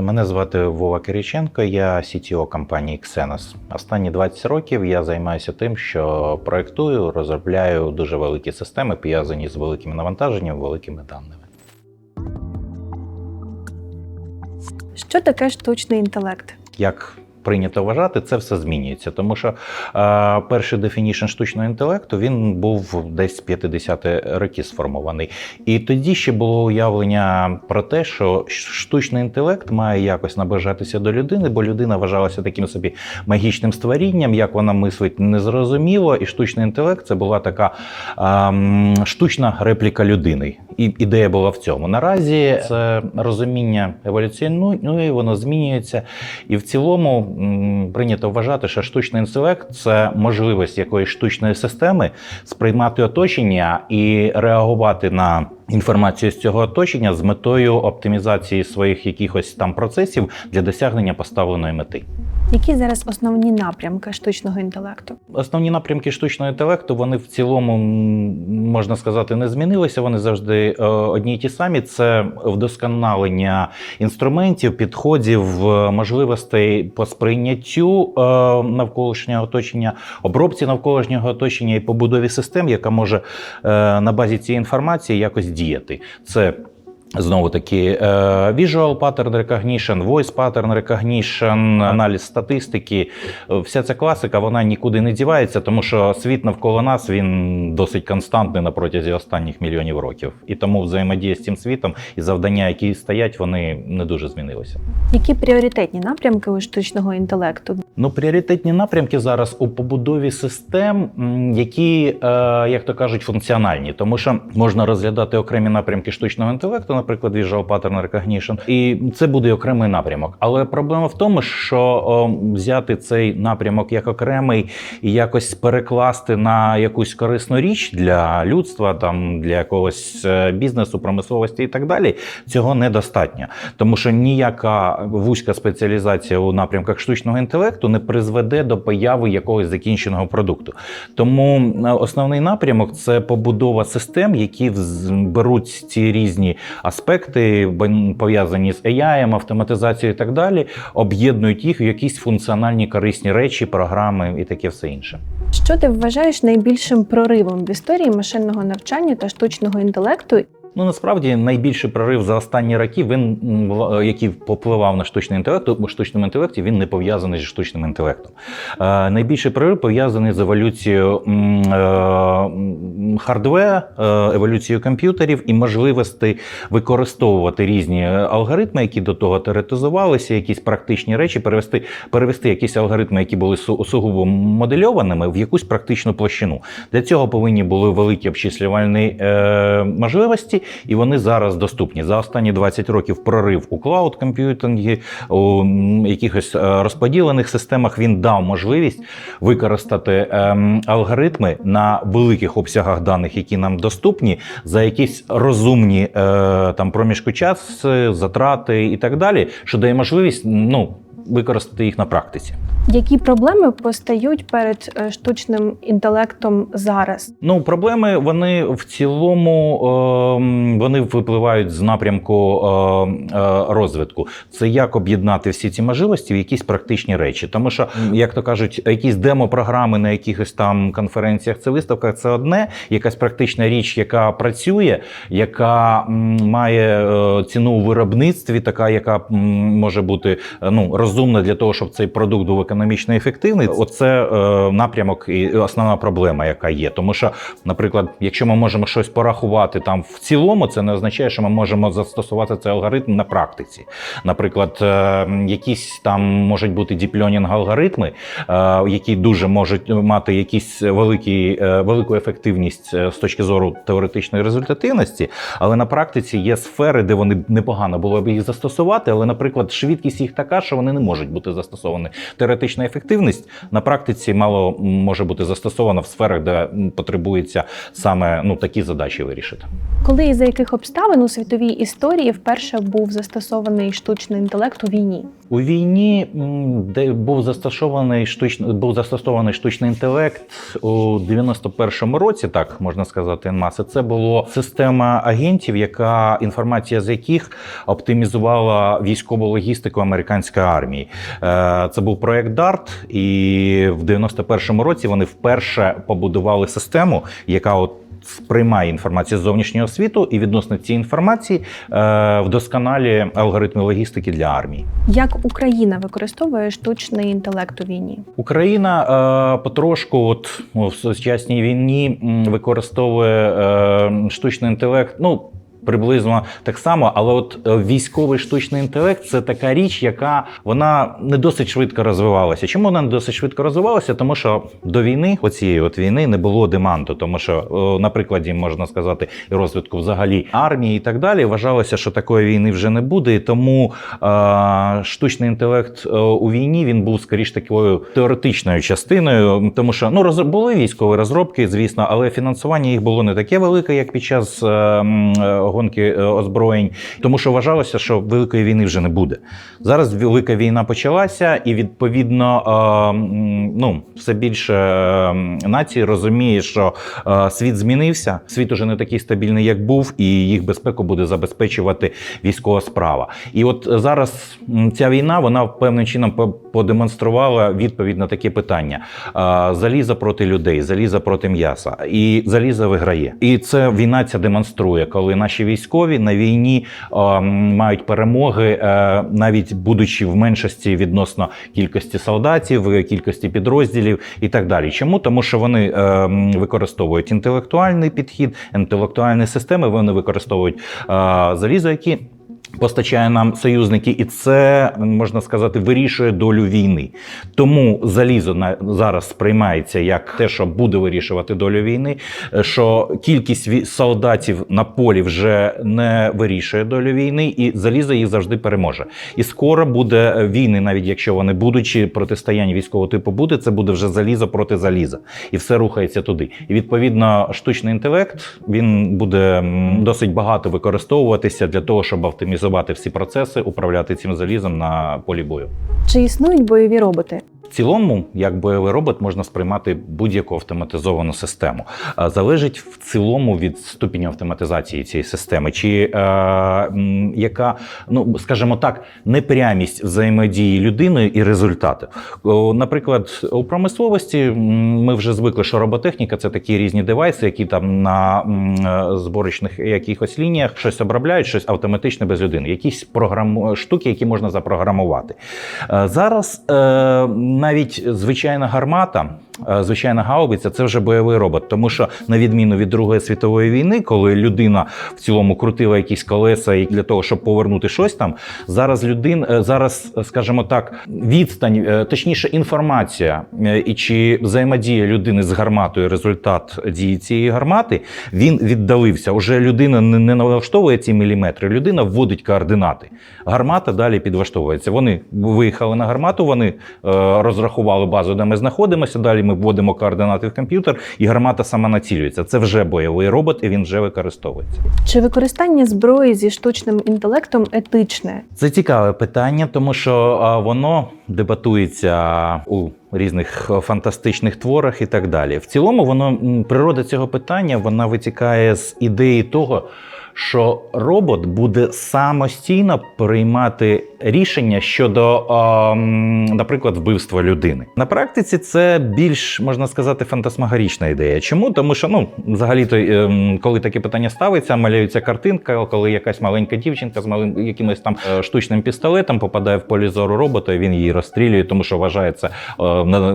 Мене звати Вова Кириченко, я CTO компанії Xenos. Останні 20 років я займаюся тим, що проектую, розробляю дуже великі системи, пов'язані з великими навантаженнями, великими даними. Що таке штучний інтелект? Як прийнято вважати, це все змінюється, тому що е, перший дефінішн штучного інтелекту він був десь з 50 роки сформований. І тоді ще було уявлення про те, що штучний інтелект має якось наближатися до людини, бо людина вважалася таким собі магічним створінням, як вона мислить, незрозуміло. І штучний інтелект це була така ем, штучна репліка людини. І ідея була в цьому. Наразі це розуміння еволюціонує, воно змінюється. І в цілому прийнято вважати, що штучний інтелект це можливість якоїсь штучної системи сприймати оточення і реагувати на інформацію з цього оточення з метою оптимізації своїх якихось там процесів для досягнення поставленої мети. Які зараз основні напрямки штучного інтелекту? Основні напрямки штучного інтелекту вони в цілому можна сказати не змінилися. Вони завжди е, одні й ті самі. Це вдосконалення інструментів, підходів, е, можливостей по сприйняттю е, навколишнього оточення, обробці навколишнього оточення і побудові систем, яка може на базі цієї інформації якось діяти. Це Знову таки, е, Visual Pattern Recognition, Voice Pattern Recognition, аналіз статистики. Е, Вся ця класика вона нікуди не дівається, тому що світ навколо нас він досить константний на протязі останніх мільйонів років. І тому взаємодія з цим світом і завдання, які стоять, вони не дуже змінилися. Які пріоритетні напрямки у штучного інтелекту? Ну, пріоритетні напрямки зараз у побудові систем, які, е, як то кажуть, функціональні, тому що можна розглядати окремі напрямки штучного інтелекту, наприклад, Visual Pattern Recognition, і це буде окремий напрямок. Але проблема в тому, що о, взяти цей напрямок як окремий і якось перекласти на якусь корисну річ для людства, там для якогось е, бізнесу, промисловості і так далі, цього недостатньо, тому що ніяка вузька спеціалізація у напрямках штучного інтелекту не призведе до появи якогось закінченого продукту. Тому е, основний напрямок це побудова систем, які беруть ці різні аспекти, пов'язані з AI, автоматизацією і так далі, об'єднують їх в якісь функціональні корисні речі, програми і таке все інше. Що ти вважаєш найбільшим проривом в історії машинного навчання та штучного інтелекту? Ну насправді найбільший прорив за останні роки, він в- який попливав на штучний інтелект, у штучному інтелекті він не пов'язаний зі штучним інтелектом. Е, найбільший прорив пов'язаний з еволюцією е, м, хардвера, е, еволюцією комп'ютерів і можливості використовувати різні е, алгоритми, які до того теоретизувалися, якісь практичні речі, перевести, перевести якісь алгоритми, які були су- сугубо модельованими, в якусь практичну площину. Для цього повинні були великі обчислювальні е, можливості, і вони зараз доступні. За останні 20 років прорив у клауд комп'ютингі, у якихось е, розподілених системах він дав можливість використати ем, алгоритми на великих обсягах даних, які нам доступні, за якісь розумні е, там проміжку часу, затрати і так далі, що дає можливість ну, використати їх на практиці. Які проблеми постають перед е, штучним інтелектом зараз? Ну, проблеми вони в цілому ем, вони випливають з напрямку ем, е, розвитку. Це як об'єднати всі ці можливості в якісь практичні речі. Тому що, як то кажуть, якісь демо-програми на якихось там конференціях, це виставках, це одне, якась практична річ, яка працює, яка має е, ціну у виробництві, така, яка може бути ну, розумна для того, щоб цей продукт був економічно ефективний. Оце е, напрямок і основна проблема, яка є. Тому що, наприклад, якщо ми можемо щось порахувати там в цілому, це не означає, що ми можемо застосувати цей алгоритм на практиці. Наприклад, е, якісь там можуть бути діпльонінг алгоритми, е, які дуже можуть мати якісь великі, е, велику ефективність е, з точки зору теоретичної результативності, але на практиці є сфери, де вони непогано було б їх застосувати, але, наприклад, швидкість їх така, що вони не можуть бути застосовані. Теоретична ефективність на практиці мало може бути застосована в сферах, де потребується саме ну такі задачі вирішити. Коли і за яких обставин у світовій історії вперше був застосований штучний інтелект у війні? У війні, де був застосований штучний, був застосований штучний інтелект у 91-му році, так можна сказати, маси. Це була система агентів, яка інформація з яких оптимізувала військову логістику американської армії. Е, Це був проект DART, і в 91-му році вони вперше побудували систему, яка от. Сприймає інформацію з зовнішнього світу і відносно цієї інформації е, вдосконалі алгоритми логістики для армії. Як Україна використовує штучний інтелект у війні? Україна е, потрошку, от ну, в сучасній війні, використовує е, штучний інтелект. Ну. Приблизно так само, але от е, військовий штучний інтелект це така річ, яка вона не досить швидко розвивалася. Чому вона не досить швидко розвивалася? Тому що до війни, оцієї от війни, не було деманду. Тому що, е, на прикладі можна сказати, і розвитку взагалі армії і так далі, вважалося, що такої війни вже не буде. І тому е, штучний інтелект е, у війні він був скоріш такою теоретичною частиною, тому що ну роз... були військові розробки, звісно, але фінансування їх було не таке велике, як під час е, е, гонки е, озброєнь, тому що вважалося, що великої війни вже не буде. Зараз велика війна почалася, і відповідно е, ну все більше е, націй розуміє, що світ змінився. Світ уже не такий стабільний, як був, і їх безпеку буде забезпечувати військова справа. І от зараз ця війна вона певним чином подемонструвала відповідь на такі питання: залізо проти людей, залізо проти м'яса, і залізо виграє. І це війна ця демонструє, коли наші військові на війні е, мають перемоги, е, навіть будучи в меншості відносно кількості солдатів, кількості підрозділів і так далі. Чому? Тому що вони е, використовують інтелектуальний підхід, інтелектуальні системи, вони використовують е, залізо, які. Постачає нам союзники, і це можна сказати вирішує долю війни. Тому залізо на зараз сприймається як те, що буде вирішувати долю війни. е, Що кількість солдатів на полі вже не вирішує долю війни, і залізо їх завжди переможе. І скоро буде е, війни, навіть якщо вони будуть, чи протистояння військового типу буде, це буде вже залізо проти заліза, і все рухається туди. І відповідно, штучний інтелект він буде досить багато використовуватися для того, щоб оптимізувати всі процеси, управляти цим залізом на полі бою. Чи існують бойові роботи? В цілому, як бойовий робот, можна сприймати будь-яку автоматизовану систему. А Залежить в цілому від ступеня автоматизації цієї системи, чи е, яка, ну скажімо так, непрямість взаємодії людини і результату. О, Наприклад, у промисловості ми вже звикли, що роботехніка це такі різні девайси, які там на м, е, зборочних якихось лініях щось обробляють, щось автоматично без людини, якісь програм... штуки, які можна запрограмувати. Е, Зараз е, навіть звичайна гармата, звичайна гаубиця це вже бойовий робот, тому що на відміну від Другої світової війни, коли людина в цілому крутила якісь колеса для того, щоб повернути щось там, зараз людин, е, зараз, е, скажімо так, відстань, е, точніше, інформація е, і чи взаємодія людини з гарматою, результат дії цієї гармати, він віддалився. Уже людина не налаштовує ці міліметри, людина вводить координати. Гармата далі підлаштовується. Вони виїхали на гармату, вони е, розрахували базу, де ми знаходимося. Далі ми вводимо координати в комп'ютер, і гармата сама націлюється. Це вже бойовий робот, і він вже використовується. Чи використання зброї зі штучним інтелектом етичне? Це цікаве питання, тому що воно дебатується у різних е, фантастичних творах і так далі. В цілому, воно природа цього питання вона витікає з ідеї того. Що робот буде самостійно приймати рішення щодо, а, м, наприклад, вбивства людини. На практиці це більш можна сказати фантасмагорічна ідея. Чому? Тому що ну, взагалі-то, ем, коли таке питання ставиться, малюється картинка, коли якась маленька дівчинка з малим якимось там е, штучним пістолетом попадає в полі зору робота, і він її розстрілює, тому що вважається е, на,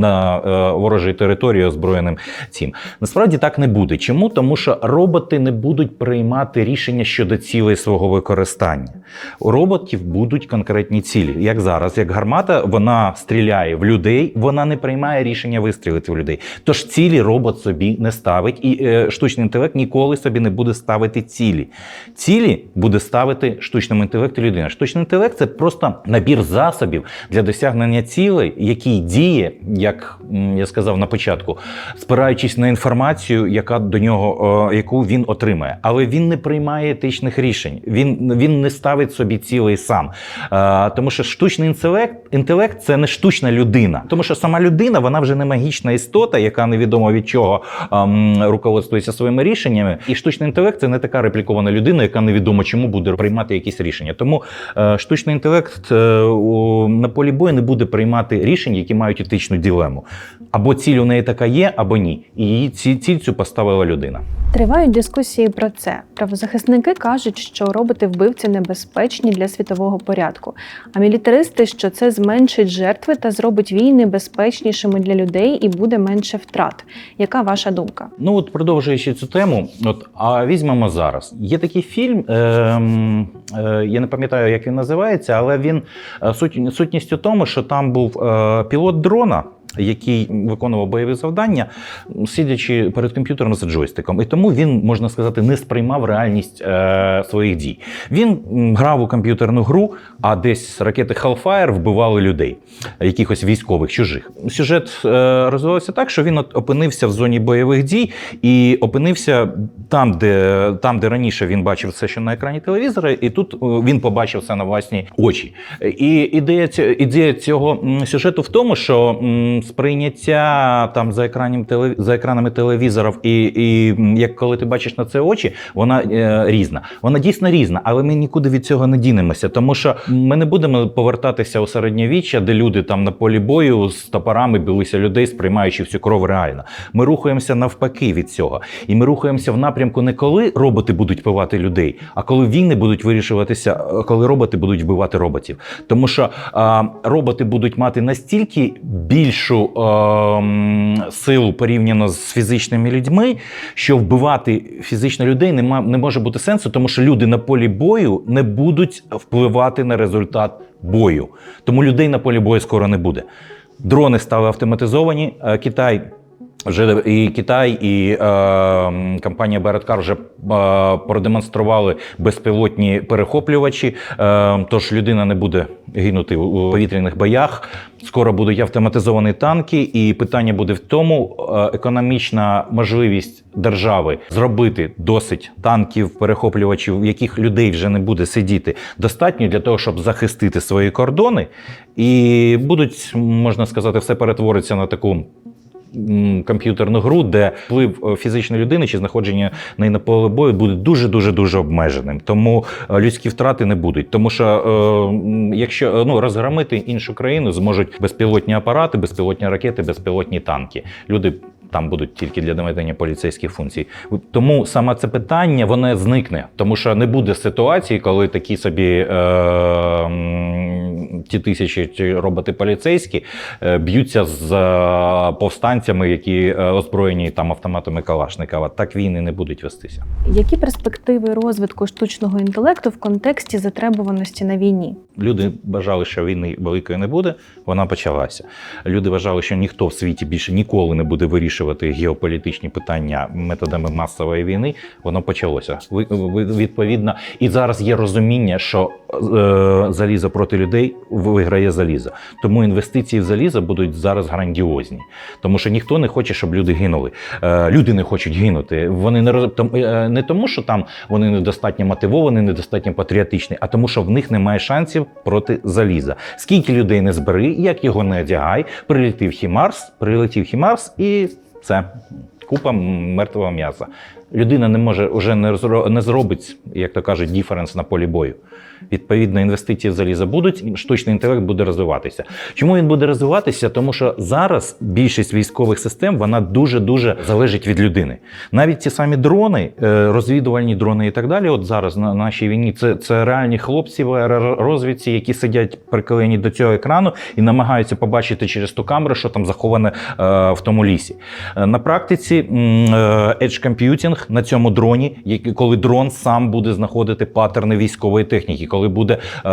на е, ворожій території озброєним цим. Насправді так не буде. Чому? Тому що роботи не будуть приймати рішення щодо цілей свого використання. У роботів будуть конкретні цілі. Як зараз, як гармата, вона стріляє в людей, вона не приймає рішення вистрілити в людей. Тож цілі робот собі не ставить, і е, штучний інтелект ніколи собі не буде ставити цілі. Цілі буде ставити штучному інтелекту людина. Штучний інтелект це просто набір засобів для досягнення цілей, який діє, як я сказав на початку, спираючись на інформацію, яка до нього, е, яку він отримає. Але він не приймає етичних рішень. Він, він не ставить собі цілий сам. Е, тому що штучний інтелект, інтелект це не штучна людина. Тому що сама людина вона вже не магічна істота, яка невідомо від чого ем, руководствується своїми рішеннями. І штучний інтелект це не така реплікована людина, яка невідомо чому буде приймати якісь рішення. Тому е, штучний інтелект е, у- на полі бою не буде приймати рішень, які мають етичну ділему. Або ціль у неї така є, або ні. І її ці- ціль цю поставила людина. Тривають дискусії про це. Правозахисники кажуть, що роботи вбивці небезпечні для світового порядку, а мілітаристи, що це зменшить жертви та зробить війни безпечнішими для людей і буде менше втрат. Яка ваша думка? Ну от продовжуючи цю тему, от а візьмемо зараз. Є такий фільм, ем, е, я не пам'ятаю, як він називається, але він е, суть, сутність у тому, що там був е, пілот дрона. Який виконував бойові завдання, сидячи перед комп'ютером з джойстиком, і тому він можна сказати не сприймав реальність е, своїх дій. Він грав у комп'ютерну гру, а десь ракети Hellfire вбивали людей, якихось військових чужих. Сюжет е, розвивався так, що він опинився в зоні бойових дій і опинився там, де, там, де раніше він бачив все, що на екрані телевізора, і тут е, він побачив це на власні очі. І ідея, ідея цього сюжету в тому, що сприйняття там за екранів теле- за екранами телевізорів, і, і як коли ти бачиш на це очі, вона е, різна. Вона дійсно різна, але ми нікуди від цього не дінемося, тому що ми не будемо повертатися у середньовіччя, де люди там на полі бою з топорами билися людей, сприймаючи всю кров реально. Ми рухаємося навпаки від цього, і ми рухаємося в напрямку не коли роботи будуть вбивати людей, а коли війни будуть вирішуватися, е, коли роботи будуть вбивати роботів. Тому що а, роботи будуть мати настільки більшу ем, силу порівняно з фізичними людьми, що вбивати фізично людей нема, не може бути сенсу, тому що люди на полі бою не будуть впливати на результат бою. Тому людей на полі бою скоро не буде. Дрони стали автоматизовані. Е, Китай вже і Китай, і е, компанія Береткар вже е, продемонстрували безпілотні перехоплювачі. Е, тож людина не буде гинути у повітряних боях. Скоро будуть автоматизовані танки, і питання буде в тому, е, економічна можливість держави зробити досить танків, перехоплювачів, яких людей вже не буде сидіти, достатньо для того, щоб захистити свої кордони, і будуть, можна сказати, все перетвориться на таку комп'ютерну гру, де вплив е, фізичної людини чи знаходження неї на поле бою буде дуже дуже дуже обмеженим. Тому е, людські втрати не будуть. Тому що е, якщо е, ну розгромити іншу країну, зможуть безпілотні апарати, безпілотні ракети, безпілотні танки. Люди. Там будуть тільки для доведення поліцейських функцій. Тому саме це питання воно зникне, тому що не буде ситуації, коли такі собі е, ті тисячі ті роботи поліцейські е, б'ються з е, повстанцями, які е, озброєні там автоматами Калашникова. Так війни не будуть вестися. Які перспективи розвитку штучного інтелекту в контексті затребуваності на війні? Люди вважали, що війни великої не буде. Вона почалася. Люди вважали, що ніхто в світі більше ніколи не буде вирішувати геополітичні питання методами масової війни. Воно почалося. Відповідно, і зараз є розуміння, що е, залізо проти людей виграє залізо. Тому інвестиції в залізо будуть зараз грандіозні, тому що ніхто не хоче, щоб люди гинули. Е, люди не хочуть гинути. Вони не роз... е, не тому, що там вони недостатньо мотивовані, недостатньо патріотичні, а тому, що в них немає шансів проти заліза. Скільки людей не збери, як його не одягай, прилетів Хімарс, прилетів Хімарс і це. Купа мертвого м'яса. Людина не може вже не зробить, як то кажуть, діференс на полі бою. Відповідно, інвестиції в залізо будуть, штучний інтелект буде розвиватися. Чому він буде розвиватися? Тому що зараз більшість військових систем вона дуже дуже залежить від людини. Навіть ті самі дрони, е, розвідувальні дрони і так далі. От зараз на нашій війні це, це реальні хлопці в аеророзвідці, які сидять приклеєні до цього екрану і намагаються побачити через ту камеру, що там заховане е, в тому лісі. Е, На практиці edge computing на цьому дроні, коли дрон сам буде знаходити паттерни військової техніки, коли буде е, е,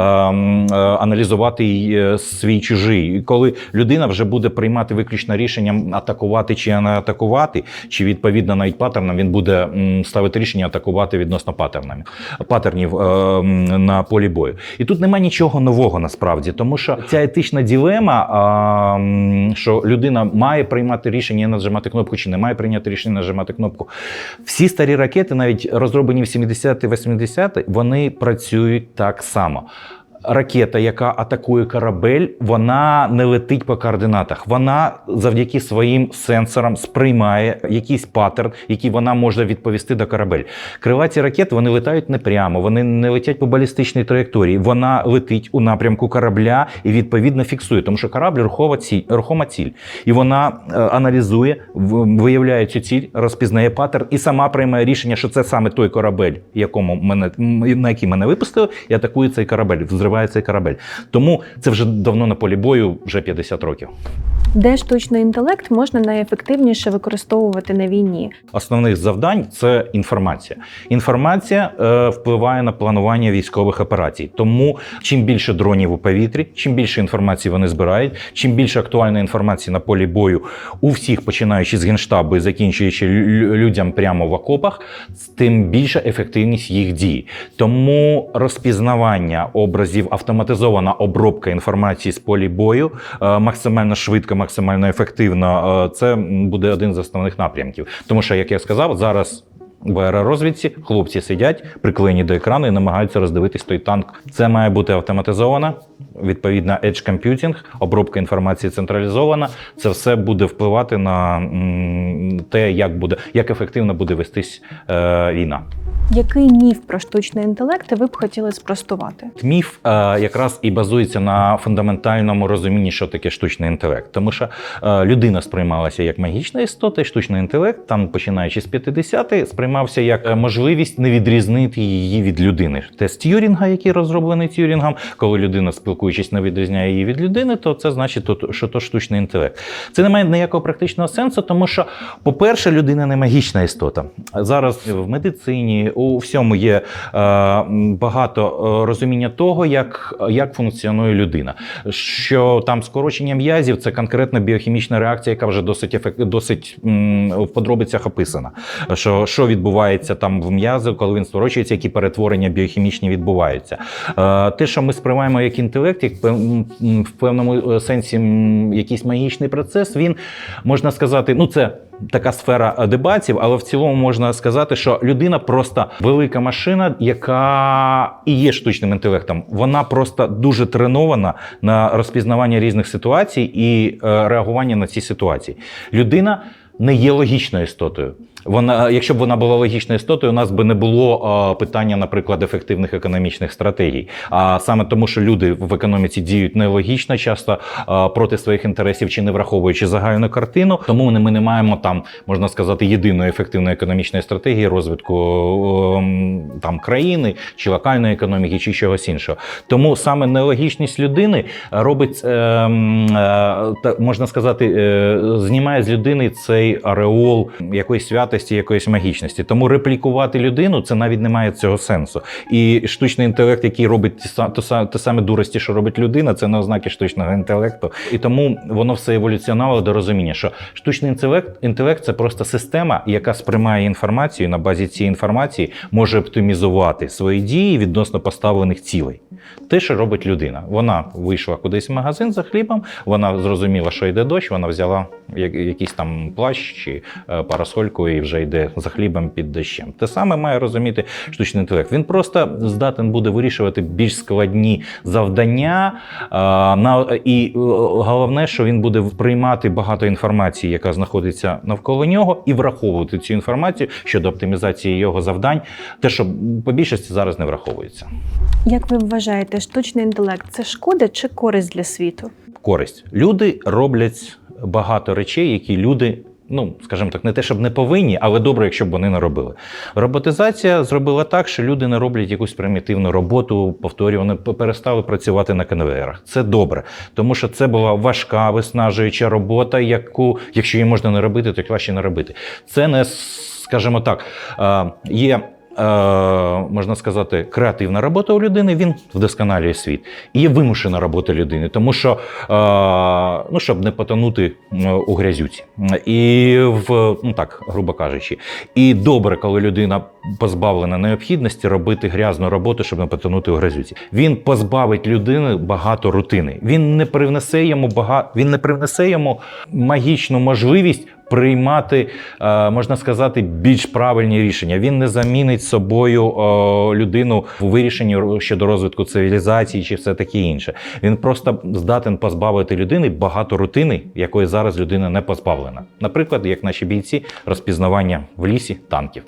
аналізувати е, свій чужий, коли людина вже буде приймати виключно рішення атакувати чи не атакувати, чи відповідно навіть паттернам він буде ставити рішення атакувати відносно паттернами паттернів е, на полі бою. І тут немає нічого нового насправді, тому що ця етична ділема, а, що людина має приймати рішення нажимати кнопку, чи не має прийняти рішення нажимати кнопку. Всі старі ракети, навіть розроблені в 70-80-ті, вони працюють так само. Ракета, яка атакує корабель, вона не летить по координатах. Вона завдяки своїм сенсорам сприймає якийсь паттерн, який вона може відповісти до корабель. Крилаті ракети вони летають не прямо, вони не летять по балістичній траєкторії. Вона летить у напрямку корабля і відповідно фіксує, тому що корабль рухова ціль, рухома ціль. І вона е, аналізує, виявляє цю ціль, розпізнає паттерн і сама приймає рішення, що це саме той корабель, якому мене на який мене випустили, і атакує цей корабель, цей корабель. Тому це вже давно на полі бою, вже 50 років. Де штучний інтелект можна найефективніше використовувати на війні? Основних завдань це інформація. Інформація е, впливає на планування військових операцій. Тому чим більше дронів у повітрі, чим більше інформації вони збирають, чим більше актуальної інформації на полі бою у всіх, починаючи з генштабу і закінчуючи людям прямо в окопах, тим більша ефективність їх дій. Тому розпізнавання образів, автоматизована обробка інформації з полі бою е, максимально швидко, максимально ефективно. е, Це буде один з основних напрямків. Тому що, як я сказав, зараз. В аеророзвідці хлопці сидять приклеєні до екрану і намагаються роздивитись той танк. Це має бути автоматизовано, відповідно, edge computing, обробка інформації централізована. Це все буде впливати на те, як буде як ефективно буде вестись е, війна. Який міф про штучний інтелект ви б хотіли спростувати? Міф е, якраз і базується на фундаментальному розумінні, що таке штучний інтелект. Тому що е, людина сприймалася як магічна істота, і штучний інтелект, там починаючи з 50-х, сприймався як е, можливість не відрізнити її від людини. Тест Т'юрінга, який розроблений Т'юрінгом, коли людина, спілкуючись, не відрізняє її від людини, то це значить, що то штучний інтелект. Це не має ніякого практичного сенсу, тому що, по-перше, людина не магічна істота. Зараз в медицині у всьому є е, багато е, розуміння того, як, як функціонує людина. Що там скорочення м'язів це конкретна біохімічна реакція, яка вже досить ефект, досить в подробицях описана. Що, що відбувається там в м'язі, коли він скорочується, які перетворення біохімічні відбуваються. Е, те, що ми сприймаємо як інтелект, як в певному сенсі якийсь магічний процес, він можна сказати, ну це. Така сфера дебатів, але в цілому можна сказати, що людина просто велика машина, яка і є штучним інтелектом. Вона просто дуже тренована на розпізнавання різних ситуацій і е, реагування на ці ситуації. Людина не є логічною істотою. Вона, якщо б вона була логічною істотою, у нас би не було питання, наприклад, ефективних економічних стратегій. А саме тому, що люди в економіці діють нелогічно, часто проти своїх інтересів чи не враховуючи загальну картину. Тому ми не маємо там, можна сказати, єдиної ефективної економічної стратегії розвитку там країни чи локальної економіки, чи чогось іншого. Тому саме нелогічність людини робить, е, е, та- можна сказати, е, знімає з людини цей ареол якоїсь святості, якоїсь магічності. Тому реплікувати людину це навіть не має цього сенсу. І штучний інтелект, який робить те саме дурості, що робить людина, це не ознаки штучного інтелекту. І тому воно все еволюціонувало до розуміння, що штучний інтелект, інтелект це просто система, яка сприймає інформацію на базі цієї інформації може оптимізувати свої дії відносно поставлених цілей. Те, що робить людина. Вона вийшла кудись в магазин за хлібом, вона зрозуміла, що йде дощ, вона взяла якийсь там плащ чи е, парасольку і вже йде за хлібом під дощем. Те саме має розуміти штучний інтелект. Він просто здатен буде вирішувати більш складні завдання. е, і е, головне, що він буде приймати багато інформації, яка знаходиться навколо нього, і враховувати цю інформацію щодо оптимізації його завдань, те, що по більшості зараз не враховується. Як ви вважаєте, штучний інтелект це шкода чи користь для світу? користь. Люди роблять багато речей, які люди. Ну, скажімо так, не те, щоб не повинні, але добре, якщо б вони не робили. Роботизація зробила так, що люди не роблять якусь примітивну роботу, повторюю, вони п- перестали працювати на конвеєрах. Це добре, тому що це була важка, виснажуюча робота, яку, якщо її можна не робити, то краще не робити. Це не, скажімо так, е, є можна сказати, креативна робота у людини, він вдосконалює світ. І є вимушена робота людини, тому що, е, ну, щоб не потонути е, у грязюці. І в, ну так, грубо кажучи, і добре, коли людина позбавлена необхідності робити грязну роботу, щоб не потонути у грязюці. Він позбавить людини багато рутини. Він не привнесе йому багато, він не привнесе йому магічну можливість приймати, е, можна сказати, більш правильні рішення. Він не замінить собою е, людину у вирішенні щодо розвитку цивілізації чи все таке інше. Він просто здатен позбавити людини багато рутини, якої зараз людина не позбавлена. Наприклад, як наші бійці розпізнавання в лісі танків.